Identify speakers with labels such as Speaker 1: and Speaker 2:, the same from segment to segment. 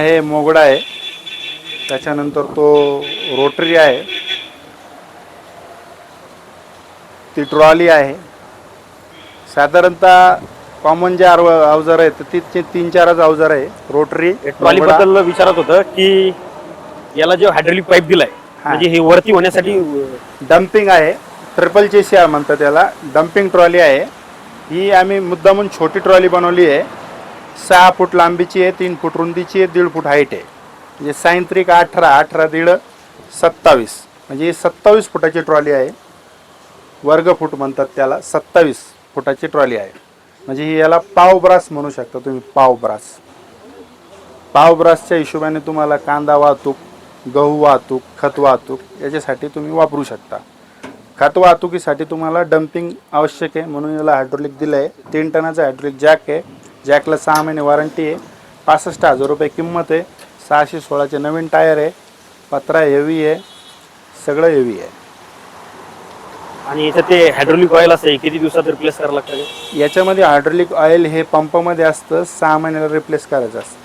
Speaker 1: हे मोगडा आहे. त्याच्यानंतर तो रोटरी आहे. ती ट्रॉली आहे. साधारणतः कॉमन जे अवजार आहेत ती तीन चारच अवजार आहे. रोटरी
Speaker 2: ट्रॉली
Speaker 1: मोगडा.
Speaker 2: बद्दल विचारत होतं की याला जो हायड्रोलिक पाईप दिलाय. म्हणजे हे वरती होण्यासाठी
Speaker 1: डम्पिंग आहे. ट्रिपल चेसिया म्हणतात त्याला डम्पिंग ट्रॉली आहे. ही आम्ही मुद्दामून छोटी ट्रॉली बनवली आहे. सहा फूट लांबीची आहे तीन फूट रुंदीची आहे दीड फूट हाईट आहे. म्हणजे सायंत्रिक अठरा अठरा दीड सत्तावीस. म्हणजे ही सत्तावीस फुटाची ट्रॉली आहे. वर्ग फूट म्हणतात त्याला सत्तावीस फुटाची ट्रॉली आहे. म्हणजे ही याला पाव ब्रास म्हणू शकता तुम्ही पाव ब्रास. पाव ब्रासच्या हिशोबाने तुम्हाला कांदा वाहतूक गहू वाहतूक खत वाहतूक याच्यासाठी तुम्ही वापरू शकता. खत वाहतुकीसाठी तुम्हाला डम्पिंग आवश्यक आहे म्हणून याला हायड्रोलिक दिलं आहे तीन टनाचं हायड्रोलिक जॅक आहे. जॅकला सहा महिने वॉरंटी आहे. पासष्ट हजार रुपये किंमत आहे. सहाशे सोळाचे नवीन टायर आहे. पत्रा हेवी आहे. सगळं हेवी आहे.
Speaker 2: आणि याच्यात ते हायड्रोलिक ऑइल असं आहे, किती दिवसात रिप्लेस करावं लागतं ते?
Speaker 1: याच्यामध्ये हायड्रोलिक ऑइल हे पंपामध्ये असतं. सहा महिन्याला रिप्लेस करायचं असतं.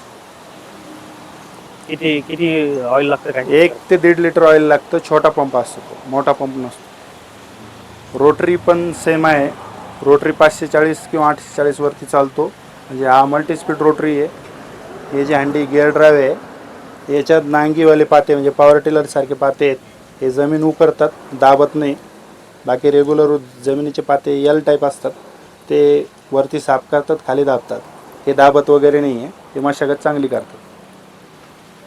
Speaker 2: किती किती ऑइल लागतं काय?
Speaker 1: एक ते दीड लिटर ऑइल लागतं. छोटा पंप असतो तो. मोठा पंप नसतो. रोटरी पण सेम आहे. रोटरी पाचशे चाळीस किंवा आठशे चाळीसवरती चालतो. म्हणजे हा मल्टी स्पीड रोटरी आहे. हे जे हंडी गिअर ड्राईव्ह आहे याच्यात नांगीवाले पाते म्हणजे पॉवर टिलरसारखे पाते आहेत. हे जमीन उकरतात दाबत नाही. बाकी रेग्युलर जमिनीचे पाते यल टाईप असतात. ते वरती साफ करतात खाली दाबतात. हे दाबत वगैरे नाही आहे हे मशागत चांगली करतात.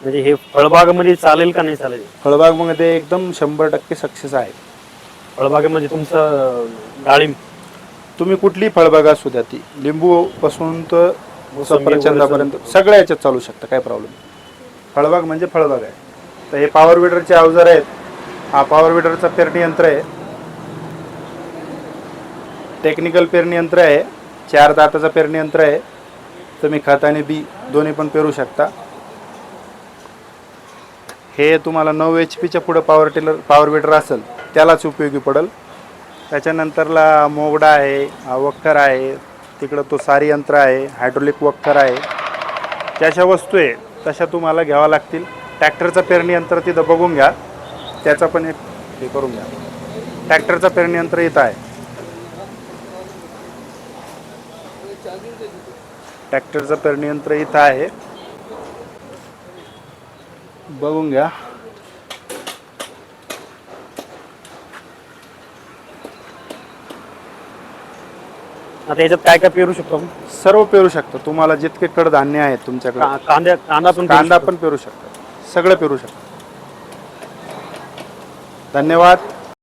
Speaker 2: म्हणजे हे फळबागामध्ये चालेल का नाही चालेल?
Speaker 1: फळबागमध्ये एकदम शंभर टक्के सक्सेस आहे.
Speaker 2: फळबागेमध्ये तुमचं डाळिंब?
Speaker 1: तुम्ही कुठली फळबाग असू द्या ती लिंबू पासून तर सफरचंदापर्यंत सगळ्या याच्यात चालू शकतं काय प्रॉब्लेम फळबाग म्हणजे फळबाग आहे. तर हे पॉवर विडरचे अवजार आहेत. हा पॉवर विडरचा पेरणी यंत्र आहे. टेक्निकल पेरणी यंत्र आहे. चार दाताचा पेरणी यंत्र आहे. तुम्ही खत आणि बी दोन्ही पण पेरू शकता. हे तुम्हाला नऊ एच पीच्या पुढं पॉवर टिलर पॉवर विडर असेल त्यालाच उपयोगी पडेल. त्याच्यानंतरला मोगडा आहे वखर वक्कर आहे तिकडं तो सारी यंत्र आहे हायड्रोलिक वक्कर आहे. त्याच्या वस्तू आहे तशा तुम्हाला घ्याव्या लागतील. ट्रॅक्टरचं पेरणी यंत्र तिथं बघून घ्या. त्याचा पण एक हे करून घ्या. ट्रॅक्टरचं पेरणी यंत्र इथं आहे. ट्रॅक्टरचं पेरणी यंत्र इथं आहे. बघून घ्या.
Speaker 2: आता याच्यात काय काय पेरू शकतो आपण?
Speaker 1: सर्व पेरू शकता तुम्हाला जितके कडधान्य आहेत तुमच्याकडे
Speaker 2: का- कांद्या कांदा पण पेरू
Speaker 1: कांदा
Speaker 2: शकतो.
Speaker 1: पण पेरू शकता सगळं पेरू शकता धन्यवाद